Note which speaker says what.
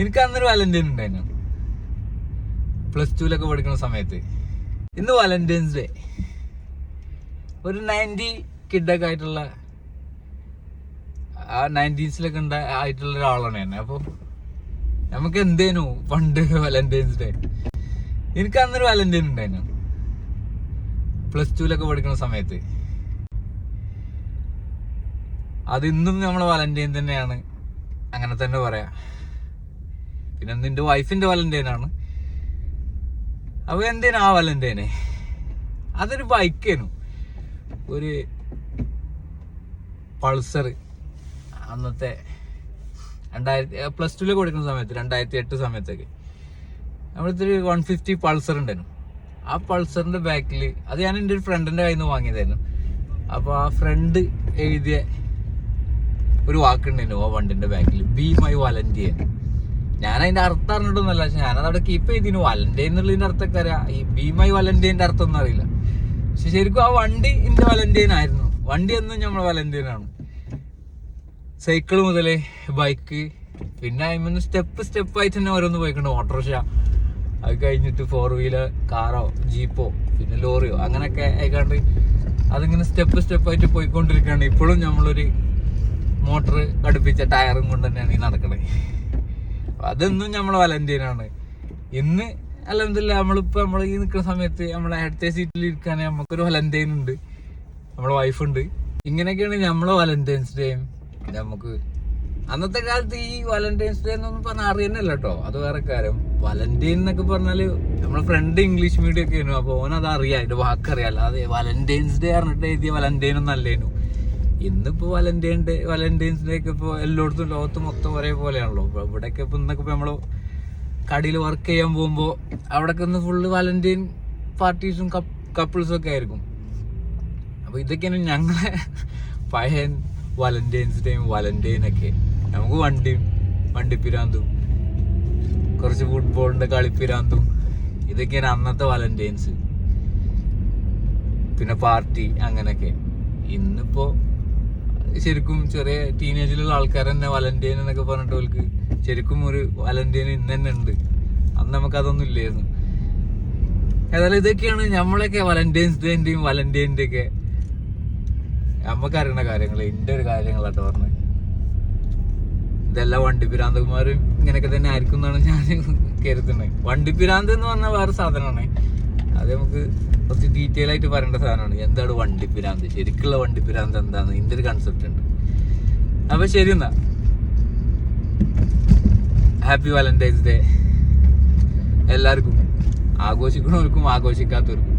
Speaker 1: എനിക്ക് അന്നൊരു വാലന്റൈൻ ഉണ്ടായിരുന്നു. പ്ലസ് ടുവിലൊക്കെ പഠിക്കുന്ന സമയത്ത്. ഇന്ന് വാലന്റൈൻസ് ഡേ ഒരു നയന്റി കിഡൊക്കെ ആയിട്ടുള്ള ആ നയന്റീൻസിലൊക്കെ ഉണ്ട ആയിട്ടുള്ള ഒരാളാണ് തന്നെ അപ്പോൾ നമുക്ക് എന്തേനു പണ്ട് വാലന്റൈൻസ് ഡേ എനിക്ക് അന്നൊരു വാലന്റൈൻ ഉണ്ടായിരുന്നു. പ്ലസ് ടുവിലൊക്കെ പഠിക്കുന്ന സമയത്ത്. അത് ഇന്നും നമ്മളെ വാലന്റൈൻ തന്നെയാണ്. അങ്ങനെ തന്നെ പറയാ. പിന്നെ നിന്റെ വൈഫിന്റെ വലന്റൈനാണ് അപ്പൊ എന്തിനാ ആ വലന്റൈനെ അതൊരു ബൈക്കേനു ഒരു പൾസർ അന്നത്തെ രണ്ടായിരത്തി പ്ലസ് ടുവിൽ കൊടുക്കുന്ന സമയത്ത് രണ്ടായിരത്തി എട്ട് സമയത്തൊക്കെ. ഒരു വൺ ഫിഫ്റ്റി പൾസർ ഉണ്ടായിരുന്നു ആ പൾസറിന്റെ ബാക്കിൽ അത് ഞാൻ എന്റെ ഒരു ഫ്രണ്ടിന്റെ കയ്യിൽ നിന്ന് വാങ്ങിയതായിരുന്നു. അപ്പോൾ ആ ഫ്രണ്ട് എഴുതിയ ഒരു വാക്കുണ്ടായിരുന്നു ആ വണ്ടിന്റെ ബാക്കിൽ ബി മൈ വാലന്റിയൻ ഞാൻ അതിന്റെ അർത്ഥം അറിഞ്ഞിട്ടൊന്നുമല്ല. പക്ഷെ ഞാനത് അവിടെ കീപ്പ് ചെയ്തിന്. വാലന്റൈൻ എന്നുള്ളതിന്റെ അർത്ഥമൊക്കെ അറിയാം. ഈ ബി മൈ വാലന്റൈന്റെ അർത്ഥം ഒന്നും അറിയില്ല. പക്ഷെ ശരിക്കും ആ വണ്ടി എന്റെ വാലന്റൈൻ ആയിരുന്നു വണ്ടി എന്നും നമ്മൾ വലന്റൈൻ ആണ് സൈക്കിൾ മുതലേ ബൈക്ക്. പിന്നെ അതിന് സ്റ്റെപ്പ് സ്റ്റെപ്പ് ആയിട്ട് തന്നെ ഓരോന്ന് പോയിട്ടുണ്ട് ഓട്ടോറിക്ഷ. അത് കഴിഞ്ഞിട്ട് ഫോർ വീലർ കാറോ ജീപ്പോ പിന്നെ ലോറിയോ അങ്ങനെയൊക്കെ ആയിക്കാണ്ട് അതിങ്ങനെ സ്റ്റെപ്പ് സ്റ്റെപ്പ് ആയിട്ട് പോയിക്കൊണ്ടിരിക്കുകയാണ് ഇപ്പോഴും നമ്മളൊരു മോട്ടർ അടുപ്പിച്ച ടയറും കൊണ്ട് തന്നെയാണ് ഈ നടക്കണേ. അതെന്നും നമ്മളെ വലന്റീനാണ്. ഇന്ന് അല്ല നമ്മളിപ്പോ നമ്മൾ ഈ നിൽക്കുന്ന സമയത്ത് നമ്മളെ അടുത്തേ സീറ്റിൽ ഇരിക്കാൻ നമുക്കൊരു വലന്റൈൻ ഉണ്ട്. നമ്മളെ വൈഫ് ഉണ്ട്. ഇങ്ങനെയൊക്കെയാണ് നമ്മളെ വാലന്റൈൻസ് ഡേയും നമുക്ക് അന്നത്തെ കാലത്ത് ഈ വാലന്റൈൻസ് ഡേ എന്നൊന്നും പറഞ്ഞാൽ അറിയുന്നില്ല കേട്ടോ. അത് വേറെ കാര്യം. വാലന്റൈൻ എന്നൊക്കെ പറഞ്ഞാൽ നമ്മളെ ഫ്രണ്ട് ഇംഗ്ലീഷ് മീഡിയം ഒക്കെ ആയിരുന്നു അപ്പൊ ഓനത് അറിയാം അതിന്റെ വാക്കറിയാം. അല്ലാതെ വാലന്റൈൻസ് ഡേ പറഞ്ഞിട്ട് എഴുതിയ വാലന്റൈൻ ഒന്നും അല്ലേനു. ഇന്നിപ്പോ വാലന്റൈൻ ഡേ വാലന്റൈൻസ് ഡേ ഒക്കെ ഇപ്പൊ എല്ലായിടത്തും ലോകത്ത് മൊത്തം ഒരേപോലെയാണല്ലോ. ഇപ്പൊ ഇവിടെയൊക്കെ ഇപ്പൊ ഇന്നൊക്കെ നമ്മൾ കടയിൽ വർക്ക് ചെയ്യാൻ പോകുമ്പോ അവിടെയൊക്കെ ഒന്ന് ഫുള്ള് വാലന്റൈൻ പാർട്ടീസും കപ്പിൾസും ഒക്കെ ആയിരിക്കും. അപ്പൊ ഇതൊക്കെയാണ് ഞങ്ങളെ പഴയ വാലന്റൈൻസ് ഡേയും വലന്റൈൻ ഒക്കെ. നമുക്ക് വണ്ടിയും വണ്ടിപ്പിരാന്തും കുറച്ച് ഫുട്ബോളിന്റെ കളിപ്പിരാന്തും ഇതൊക്കെയാണ് അന്നത്തെ വാലന്റൈൻസ് പിന്നെ പാർട്ടി അങ്ങനെയൊക്കെ. ഇന്നിപ്പോ ശരിക്കും ചെറിയ ടീനേജിലുള്ള ആൾക്കാർ തന്നെ വലന്റൈൻ എന്നൊക്കെ പറഞ്ഞിട്ട് അവർക്ക് ശരിക്കും ഒരു വലന്റൈൻ ഇന്ന് തന്നെ ഉണ്ട്. അന്ന് നമുക്ക് അതൊന്നും ഇല്ലായിരുന്നു. ഏതായാലും ഇതൊക്കെയാണ് നമ്മളൊക്കെ വലന്റൈൻസ് ഡേന്റെയും വലന്റൈന്റെ ഒക്കെ നമുക്കറിയണ കാര്യങ്ങൾ എന്റെ ഒരു കാര്യങ്ങളാട്ടോ പറഞ്ഞത്. ഇതെല്ലാം വണ്ടിപ്പിരാന്തകുമാരും ഇങ്ങനെയൊക്കെ തന്നെ ആയിരിക്കും എന്നാണ് ഞാൻ കരുതുന്നത്. വണ്ടിപ്പിരാന്ത് എന്ന് പറഞ്ഞാൽ വേറെ സാധനമാണ്. അത് നമുക്ക് കുറച്ച് ഡീറ്റെയിൽ ആയിട്ട് പറയേണ്ട സാധനമാണ്. എന്താണ് വണ്ടി പിരാന്ത് ശരിക്കുള്ള വണ്ടി പിരാന്ത് എന്താന്ന്. ഇതിന്റെ ഒരു കൺസെപ്റ്റ് ഉണ്ട്. അപ്പൊ ശരി എന്നാ. ഹാപ്പി വാലന്റൈൻസ് ഡേ എല്ലാവർക്കും. ആഘോഷിക്കണവർക്കും ആഘോഷിക്കാത്തവർക്കും.